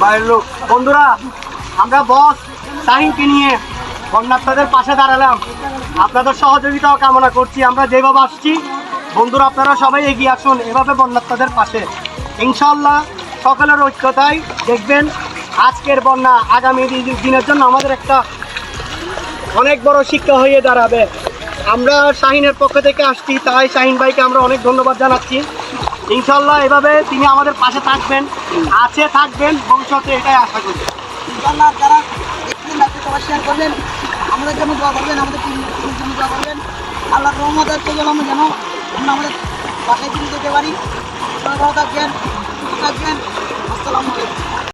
বাইরের লোক। বন্ধুরা, আমরা বস শাহিনকে নিয়ে বন্যার্থদের পাশে দাঁড়ালাম। আপনাদের সহযোগিতাও কামনা করছি। আমরা যেভাবে আসছি, বন্ধুরা, আপনারা সবাই এগিয়ে আসুন। এভাবে বন্যার্থদের পাশে। ইনশাল্লাহ সকলের ঐক্যতায় দেখবেন আজকের বন্যা আগামী দিন- দিনের জন্য আমাদের একটা অনেক বড় শিক্ষা হয়ে দাঁড়াবে। আমরা শাহিনের পক্ষ থেকে আসছি। তাই শাহিন ভাইকে আমরা অনেক ধন্যবাদ জানাচ্ছি। ইনশাল্লাহ এভাবে তিনি আমাদের পাশে থাকবেন, আছে থাকবেন, ভবিষ্যতে এটাই আশা করি। ইনশাল্লাহ যারা করবেন, আমাদের করবেন। আমাদের করবেন আল্লাহ রহমতের যেন আমরা আমাদের ফিরে যেতে পারি। থাকবেন থাকবেন। আসসালামু আলাইকুম।